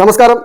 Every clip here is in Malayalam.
നമസ്കാരം.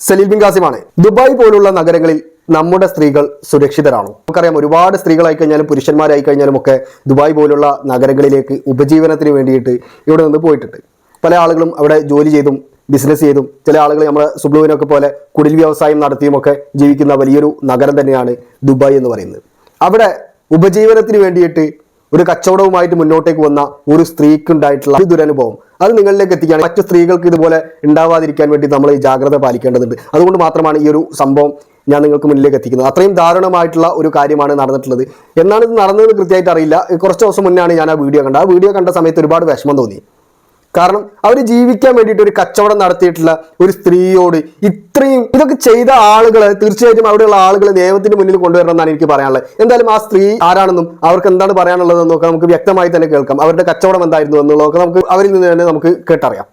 സലീൽ ബിൻ ഖാസിമാണ് ദുബായ് പോലുള്ള നഗരങ്ങളിൽ നമ്മുടെ സ്ത്രീകൾ സുരക്ഷിതരാണോ? നമുക്കറിയാം ഒരുപാട് സ്ത്രീകളായി കഴിഞ്ഞാലും പുരുഷന്മാരായി കഴിഞ്ഞാലും ഒക്കെ ദുബായ് പോലുള്ള നഗരങ്ങളിലേക്ക് ഉപജീവനത്തിന് വേണ്ടിയിട്ട് ഇവിടെ നിന്ന് പോയിട്ടുണ്ട്. പല ആളുകളും അവിടെ ജോലി ചെയ്തും ബിസിനസ് ചെയ്തും ചില ആളുകൾ നമ്മുടെ സുബ്ലുവിനൊക്കെ പോലെ കുടിൽ വ്യവസായം നടത്തിയും ഒക്കെ ജീവിക്കുന്ന വലിയൊരു നഗരം തന്നെയാണ് ദുബായ് എന്ന് പറയുന്നത്. അവിടെ ഉപജീവനത്തിന് വേണ്ടിയിട്ട് ഒരു കച്ചവടവുമായിട്ട് മുന്നോട്ടേക്ക് വന്ന ഒരു സ്ത്രീക്ക് ഉണ്ടായിട്ടുള്ള ഒരു ദുരനുഭവം. അത് നിങ്ങളിലേക്ക് എത്തിക്കുകയാണ് മറ്റു സ്ത്രീകൾക്ക് ഇതുപോലെ ഉണ്ടാവാതിരിക്കാൻ വേണ്ടി നമ്മൾ ഈ ജാഗ്രത പാലിക്കേണ്ടതുണ്ട്. അതുകൊണ്ട് മാത്രമാണ് ഈ ഒരു സംഭവം ഞാൻ നിങ്ങൾക്ക് മുന്നിലേക്ക് എത്തിക്കുന്നത്. അത്രയും ദാരുണമായിട്ടുള്ള ഒരു കാര്യമാണ് നടന്നിട്ടുള്ളത്. എന്നാണ് ഇത് നടന്നത് കൃത്യമായിട്ട് അറിയില്ല. കുറച്ച് ദിവസം മുന്നാണ് ഞാൻ ആ വീഡിയോ കണ്ടത്. ആ വീഡിയോ കണ്ട സമയത്ത് ഒരുപാട് വിഷമം തോന്നി. കാരണം അവർ ജീവിക്കാൻ വേണ്ടിയിട്ട് ഒരു കച്ചവടം നടത്തിയിട്ടുള്ള ഒരു സ്ത്രീയോട് ഇത്രയും ഇതൊക്കെ ചെയ്ത ആളുകൾ തീർച്ചയായിട്ടും അവിടെയുള്ള ആളുകൾ നിയമത്തിന് മുന്നിൽ കൊണ്ടുവരണം എന്നാണ് എനിക്ക് പറയാനുള്ളത്. എന്തായാലും ആ സ്ത്രീ ആരാണെന്നും അവർക്ക് എന്താണ് പറയാനുള്ളതെന്നും ഒക്കെ നമുക്ക് വ്യക്തമായി തന്നെ കേൾക്കാം. അവരുടെ കച്ചവടം എന്തായിരുന്നു എന്നുള്ളതൊക്കെ നമുക്ക് അവരിൽ നിന്ന് തന്നെ നമുക്ക് കേട്ടറിയാം.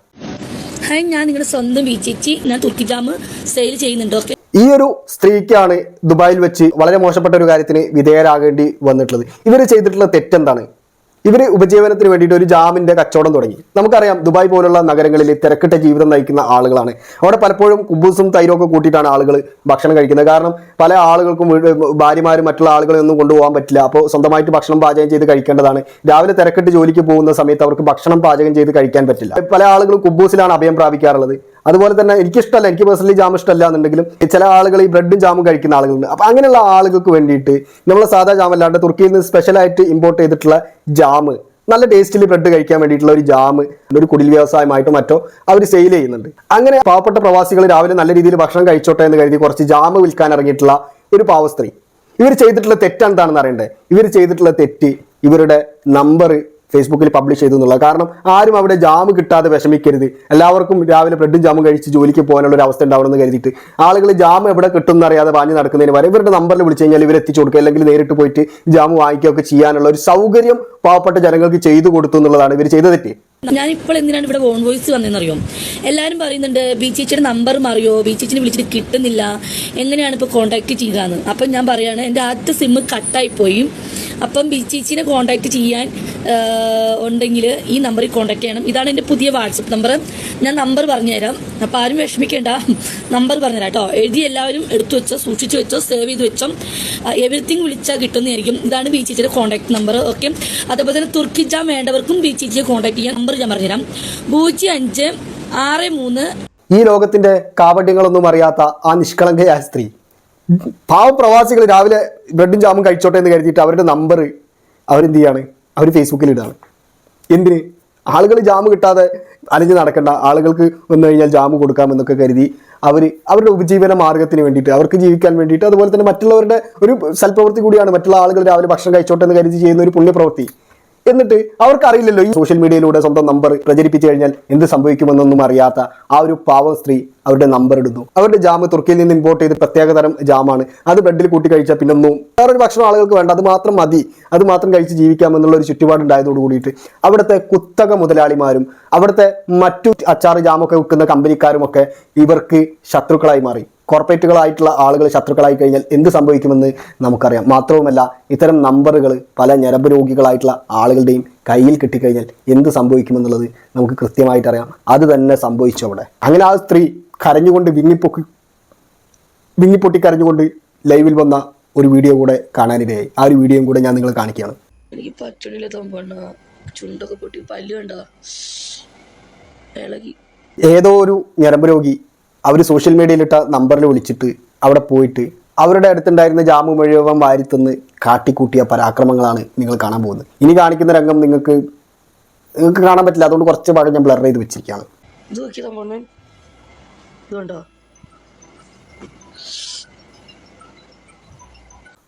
ഹായ് ഞാൻ നിങ്ങളുടെ സ്വന്തം ബീച്ചേച്ചി ഞാൻ തുർക്കിജാമ് സെയിൽ ചെയ്യുന്നുണ്ട് ഓക്കെ ഈ ഒരു സ്ത്രീക്കാണ് ദുബായിൽ വെച്ച് വളരെ മോശപ്പെട്ട ഒരു കാര്യത്തിന് വിധേയരാകേണ്ടി വന്നിട്ടുള്ളത്. ഇവർ ചെയ്തിട്ടുള്ള തെറ്റെന്താണ്? ഇവർ ഉപജീവനത്തിന് വേണ്ടിയിട്ട് ഒരു ജാമിന്റെ കച്ചവടം തുടങ്ങി. നമുക്കറിയാം ദുബായ് പോലുള്ള നഗരങ്ങളിൽ തിരക്കിട്ട ജീവിതം നയിക്കുന്ന ആളുകളാണ്. അവിടെ പലപ്പോഴും കുബൂസും തൈരും ഒക്കെ കൂട്ടിയിട്ടാണ് ആളുകൾ ഭക്ഷണം കഴിക്കുന്നത്. കാരണം പല ആളുകൾക്കും ഭാര്യമാരും മറ്റുള്ള ആളുകളെ ഒന്നും കൊണ്ടുപോകാൻ പറ്റില്ല. അപ്പോൾ സ്വന്തമായിട്ട് ഭക്ഷണം പാചകം ചെയ്ത് കഴിക്കേണ്ടതാണ്. രാവിലെ തിരക്കിട്ട് ജോലിക്ക് പോകുന്ന സമയത്ത് അവർക്ക് ഭക്ഷണം പാചകം ചെയ്ത് കഴിക്കാൻ പറ്റില്ല. പല ആളുകളും കുബൂസിലാണ് അഭയം പ്രാപിക്കാറുള്ളത്. അതുപോലെ തന്നെ എനിക്കിഷ്ടമല്ല എനിക്ക് പേഴ്സണലി ജാം ഇഷ്ടമല്ല എന്നുണ്ടെങ്കിലും ചില ആളുകൾ ഈ ബ്രെഡും ജാമും കഴിക്കുന്ന ആളുകളുണ്ട്. അപ്പൊ അങ്ങനെയുള്ള ആളുകൾക്ക് വേണ്ടിയിട്ട് നമ്മൾ സാധാ ജാം അല്ലാണ്ട് തുർക്കിയിൽ നിന്ന് സ്പെഷ്യലായിട്ട് ഇമ്പോർട്ട് ചെയ്തിട്ടുള്ള ജാമ് നല്ല ടേസ്റ്റിൽ ബ്രെഡ് കഴിക്കാൻ വേണ്ടിയിട്ടുള്ള ഒരു ജാം ഒരു കുടിൽ വ്യവസായമായിട്ട് മറ്റോ അവർ സെയിൽ ചെയ്യുന്നുണ്ട്. അങ്ങനെ പാവപ്പെട്ട പ്രവാസികൾ രാവിലെ നല്ല രീതിയിൽ ഭക്ഷണം കഴിച്ചോട്ടെ എന്ന് കരുതി കുറച്ച് ജാം വിൽക്കാൻ ഇറങ്ങിയിട്ടുള്ള ഒരു പാവ സ്ത്രീ. ഇവർ ചെയ്തിട്ടുള്ള തെറ്റെന്താണെന്ന് അറിയണ്ടേ? ഇവർ ചെയ്തിട്ടുള്ള തെറ്റ് ഇവരുടെ നമ്പർ ഫേസ്ബുക്കിൽ പബ്ലിഷ് ചെയ്തു എന്നുള്ളത്. കാരണം ആരും അവിടെ ജാം കിട്ടാതെ വിഷമിക്കരുത്. എല്ലാവർക്കും രാവിലെ ബ്രെഡും ജാമും കഴിച്ച് ജോലിക്ക് പോകാനുള്ള ഒരു അവസ്ഥ ഉണ്ടാവണമെന്ന് കരുതിയിട്ട് ആളുകൾ ജാം എവിടെ കിട്ടും എന്നറിയാതെ വാങ്ങി നടക്കുന്നതിന് വരെ ഇവരുടെ നമ്പറിൽ വിളിച്ചു കഴിഞ്ഞാൽ ഇവർ എത്തിച്ചു കൊടുക്കുക അല്ലെങ്കിൽ നേരിട്ട് പോയിട്ട് ജാം വാങ്ങിക്കുകയൊക്കെ ചെയ്യാനുള്ള ഒരു സൗകര്യം പാവപ്പെട്ട ജനങ്ങൾക്ക് ചെയ്തു കൊടുത്തു എന്നുള്ളതാണ് ഇവർ ചെയ്ത തെറ്റ്. ഞാൻ ഇപ്പോൾ എന്തിനാണ് ഇവിടെ ഓൺ വോയിസ് വന്നതെന്നറിയോ? എല്ലാവരും പറയുന്നുണ്ട് ബി ചേച്ചിയുടെ നമ്പർ മാറിയോ? ചേച്ചിനെ വിളിച്ചിട്ട് കിട്ടുന്നില്ല. എങ്ങനെയാണ് ഇപ്പോൾ കോൺടാക്ട് ചെയ്യുകയെന്ന് അപ്പം ഞാൻ പറയാണ് എന്റെ ആദ്യത്തെ സിമ്മ് കട്ടായി പോയി അപ്പം ബീച്ചേച്ചിനെ കോൺടാക്ട് ചെയ്യാൻ ഉണ്ടെങ്കിൽ ഈ നമ്പറിൽ കോൺടാക്ട് ചെയ്യണം. ഇതാണ് എന്റെ പുതിയ വാട്സപ്പ് നമ്പർ. ഞാൻ നമ്പർ പറഞ്ഞുതരാം. അപ്പോൾ ആരും വിഷമിക്കേണ്ട. നമ്പർ പറഞ്ഞുതരാം കേട്ടോ. എഴുതി എല്ലാവരും എടുത്തു വെച്ചോ സൂക്ഷിച്ചു വെച്ചോ സേവ് ചെയ്ത് വെച്ചോ. എവറിത്തിങ് വിളിച്ചാൽ കിട്ടുന്നതായിരിക്കും. ഇതാണ് ബി ചേച്ചിയുടെ കോൺടാക്ട് നമ്പർ ഓക്കെ അതേപോലെ തന്നെ തുർക്കി ജാം വേണ്ടവർക്കും ചേച്ചിയെ കോൺടാക്ട് ചെയ്യാൻ നമ്പർ ഞാൻ പറഞ്ഞുതരാം. പൂജ്യം അഞ്ച് ആറ് മൂന്ന് ഈ ലോകത്തിന്റെ കാപട്യങ്ങളൊന്നും അറിയാത്ത ആ നിഷ്കളങ്കയായ സ്ത്രീ. പാവ പ്രവാസികൾ രാവിലെ ബ്രെഡും ജാമും കഴിച്ചോട്ടെ എന്ന് കരുതിയിട്ട് അവരുടെ നമ്പർ അവരെന്ത് ചെയ്യാണ്? അവർ ഫേസ്ബുക്കിൽ ഇടാണ് എന്തിന്? ആളുകൾ ജാമ് കിട്ടാതെ അലഞ്ഞ് നടക്കണ്ട. ആളുകൾക്ക് വന്നു കഴിഞ്ഞാൽ ജാമ് കൊടുക്കാമെന്നൊക്കെ കരുതി അവർ അവരുടെ ഉപജീവന മാർഗത്തിന് വേണ്ടിയിട്ട് അവർക്ക് ജീവിക്കാൻ വേണ്ടിയിട്ട് അതുപോലെ തന്നെ മറ്റുള്ളവരുടെ ഒരു സൽപ്രവൃത്തി കൂടിയാണ് മറ്റുള്ള ആളുകൾ രാവിലെ ഭക്ഷണം കഴിച്ചോട്ടെ എന്ന് കരുതി ചെയ്യുന്ന ഒരു പുണ്യപ്രവൃത്തി. എന്നിട്ട് അവർക്കറിയില്ലല്ലോ ഈ സോഷ്യൽ മീഡിയയിലൂടെ സ്വന്തം നമ്പർ പ്രചരിപ്പിച്ചു കഴിഞ്ഞാൽ എന്ത് സംഭവിക്കുമെന്നൊന്നും അറിയാത്ത ആ ഒരു പാവം സ്ത്രീ അവരുടെ നമ്പർ ഇടുന്നു. അവരുടെ ജാം തുർക്കിയിൽ നിന്ന് ഇമ്പോർട്ട് ചെയ്ത് പ്രത്യേക തരം ജാമാണ് അത് ബ്രെഡിൽ കൂട്ടി കഴിച്ചാൽ പിന്നൊന്നും വേറൊരു ഭക്ഷണം ആളുകൾക്ക് വേണ്ട. അത് മാത്രം മതി. അത് മാത്രം കഴിച്ച് ജീവിക്കാമെന്നുള്ള ഒരു ചുറ്റുപാടുണ്ടായതോട് കൂടിയിട്ട് അവിടുത്തെ കുത്തക മുതലാളിമാരും അവിടുത്തെ മറ്റു അച്ചാറ് ജാമൊക്കെ വിൽക്കുന്ന കമ്പനിക്കാരും ഒക്കെ ഇവർക്ക് ശത്രുക്കളായി മാറി. കോർപ്പറേറ്റുകളായിട്ടുള്ള ആളുകൾ ശത്രുക്കളായി കഴിഞ്ഞാൽ എന്ത് സംഭവിക്കുമെന്ന് നമുക്കറിയാം. മാത്രവുമല്ല ഇത്തരം നമ്പറുകൾ പല ഞരമ്പ് രോഗികളായിട്ടുള്ള ആളുകളുടെയും കയ്യിൽ കിട്ടിക്കഴിഞ്ഞാൽ എന്ത് സംഭവിക്കുമെന്നുള്ളത് നമുക്ക് കൃത്യമായിട്ട് അറിയാം അത് തന്നെ സംഭവിച്ചു അവിടെ. അങ്ങനെ ആ സ്ത്രീ കരഞ്ഞുകൊണ്ട് വിങ്ങിപ്പൊക്കി വിങ്ങിപ്പൊട്ടി കരഞ്ഞുകൊണ്ട് ലൈവിൽ വന്ന ഒരു വീഡിയോ കൂടെ കാണാനിടയായി. ആ ഒരു വീഡിയോയും കൂടെ ഞാൻ നിങ്ങളെ കാണിക്കുകയാണ്. എനിക്ക് പച്ചടിയിലെ ചുണ്ടൊക്കെ പൊട്ടി പല്ല് കണ്ട. ഇളകി. ഏതോ ഒരു ഞരമ്പ് രോഗി അവർ സോഷ്യൽ മീഡിയയിലിട്ട നമ്പറിൽ വിളിച്ചിട്ട് അവിടെ പോയിട്ട് അവരുടെ അടുത്തുണ്ടായിരുന്ന ജാമു മുഴുവൻ വാരിത്തന്ന് കാട്ടിക്കൂട്ടിയ പരാക്രമങ്ങളാണ് നിങ്ങൾ കാണാൻ പോകുന്നത്. ഇനി കാണിക്കുന്ന രംഗം നിങ്ങൾക്ക് നിങ്ങൾക്ക് കാണാൻ പറ്റില്ല. അതുകൊണ്ട് കുറച്ച് ഭാഗം ഞാൻ ബ്ലർ ചെയ്ത് വെച്ചിരിക്കുകയാണ്.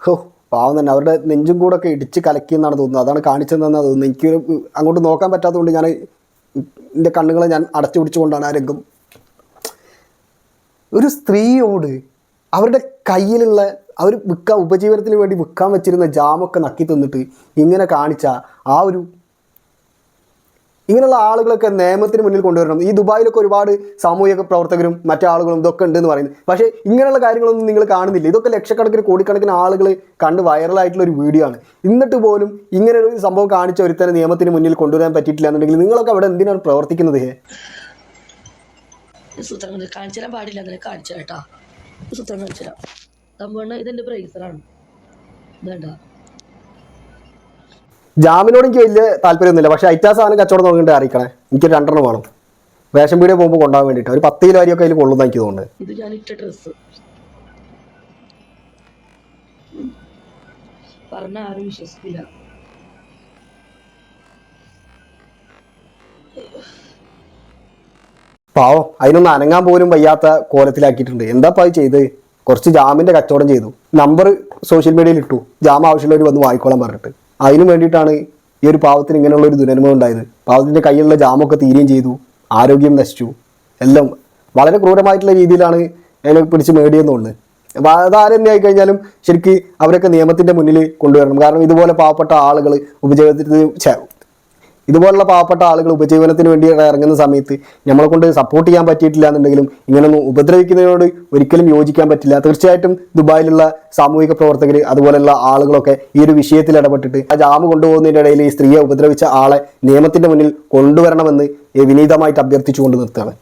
ഹോ പാവം തന്നെ. അവരുടെ നെഞ്ചും കൂടെ ഒക്കെ ഇടിച്ച് കലക്കി എന്നാണ് തോന്നുന്നത്. അതാണ് കാണിച്ചതെന്നാണ് തോന്നുന്നത്. എനിക്ക് അങ്ങോട്ട് നോക്കാൻ പറ്റാത്തതുകൊണ്ട് ഞാൻ എന്റെ കണ്ണുകളെ ഞാൻ അടച്ചു പിടിച്ചുകൊണ്ടാണ് ആ രംഗം ഒരു സ്ത്രീയോട് അവരുടെ കയ്യിലുള്ള അവർ വിൽക്കാൻ ഉപജീവനത്തിന് വേണ്ടി വിൽക്കാൻ വെച്ചിരുന്ന ജാമൊക്കെ നക്കി തിന്നിട്ട് ഇങ്ങനെ കാണിച്ച ആ ഒരു ഇങ്ങനെയുള്ള ആളുകളൊക്കെ നിയമത്തിന് മുന്നിൽ കൊണ്ടുവരണം. ഈ ദുബായിലൊക്കെ ഒരുപാട് സാമൂഹിക പ്രവർത്തകരും മറ്റു ആളുകളും ഇതൊക്കെ ഉണ്ട് എന്ന് പറയുന്നത്. പക്ഷേ ഇങ്ങനെയുള്ള കാര്യങ്ങളൊന്നും നിങ്ങൾ കാണുന്നില്ല. ഇതൊക്കെ ലക്ഷക്കണക്കിന് കോടിക്കണക്കിന് ആളുകൾ കണ്ട് വൈറലായിട്ടുള്ള ഒരു വീഡിയോ ആണ്. എന്നിട്ട് പോലും ഇങ്ങനെ ഒരു സംഭവം കാണിച്ച ഒരുത്തനെ നിയമത്തിന് മുന്നിൽ കൊണ്ടുവരാൻ പറ്റിയിട്ടില്ല എന്നുണ്ടെങ്കിൽ നിങ്ങളൊക്കെ അവിടെ എന്തിനാണ് പ്രവർത്തിക്കുന്നത് സൂത്രം കാണിച്ചാലും കാണിച്ചു തരാൻ പാടില്ല അങ്ങനെ കാണിച്ചു കേട്ടാ. സൂത്രം കാണിച്ചു തരാം. സംഭവം ഇതെന്റെ ബ്രേസറാണ് ഇതേണ്ട. ജാമിനോട് എനിക്ക് വലിയ താല്പര്യമൊന്നുമില്ല. പക്ഷേ ഐറ്റാ സാധനം കച്ചവടം തുടങ്ങിയിട്ട് അറിയിക്കണേ. എനിക്ക് രണ്ടെണ്ണം വേണം. വേഷം പീടിയ പോകുമ്പോൾ കൊണ്ടുപോകാൻ വേണ്ടിട്ട് ഒരു പത്ത് കിലോ അരിയൊക്കെ അതിൽ കൊള്ളുന്ന എനിക്ക് തോന്നുന്നത് ഇത് ഞാൻ ഇട്ട ഡ്രസ്സ് പറഞ്ഞ ആരും വിശ്വസിക്കില്ല. പാവം അതിനൊന്ന് അനങ്ങാൻ പോലും വയ്യാത്ത കോലത്തിലാക്കിയിട്ടുണ്ട്. എന്താ അത് ചെയ്ത്? കുറച്ച് ജാമിന്റെ കച്ചവടം ചെയ്തു. നമ്പർ സോഷ്യൽ മീഡിയയിൽ ഇട്ടു. ജാം ആവശ്യമുള്ളവർ വന്ന് വായിക്കോളാൻ പറഞ്ഞിട്ട്. അതിനു വേണ്ടിയിട്ടാണ് ഈ ഒരു പാവത്തിന് ഇങ്ങനെയുള്ള ഒരു ദുരനുഭവം ഉണ്ടായത്. പാവത്തിന്റെ കയ്യിലുള്ള ജാമൊക്കെ തീരുകയും ചെയ്തു. ആരോഗ്യം നശിച്ചു. എല്ലാം വളരെ ക്രൂരമായിട്ടുള്ള രീതിയിലാണ് അതിനെ പിടിച്ച് മേടിയെന്ന് തോന്നുന്നു അപ്പോൾ അതാര് തന്നെ ആയിക്കഴിഞ്ഞാലും ശരിക്ക് അവരൊക്കെ നിയമത്തിന്റെ മുന്നിൽ കൊണ്ടുവരണം. കാരണം ഇതുപോലെ പാവപ്പെട്ട ആളുകൾ ഉപജീവനത്തിന് ഛെ, ഇതുപോലുള്ള പാവപ്പെട്ട ആളുകൾ ഉപജീവനത്തിന് വേണ്ടി ഇറങ്ങുന്ന സമയത്ത് നമ്മളെ കൊണ്ട് സപ്പോർട്ട് ചെയ്യാൻ പറ്റിയിട്ടില്ല എന്നുണ്ടെങ്കിലും ഇങ്ങനൊന്നും ഉപദ്രവിക്കുന്നതിനോട് ഒരിക്കലും യോജിക്കാൻ പറ്റില്ല. തീർച്ചയായിട്ടും ദുബായിലുള്ള സാമൂഹിക പ്രവർത്തകർ അതുപോലെയുള്ള ആളുകളൊക്കെ ഈ ഒരു വിഷയത്തിൽ ഇടപെട്ടിട്ട് ആ ജാമ് കൊണ്ടുപോകുന്നതിന്റെ ഇടയിൽ ഈ സ്ത്രീയെ ഉപദ്രവിച്ച ആളെ നിയമത്തിന്റെ മുന്നിൽ കൊണ്ടുവരണമെന്ന് വിനീതമായിട്ട് അഭ്യർത്ഥിച്ചുകൊണ്ട് നിർത്തുകയാണ്.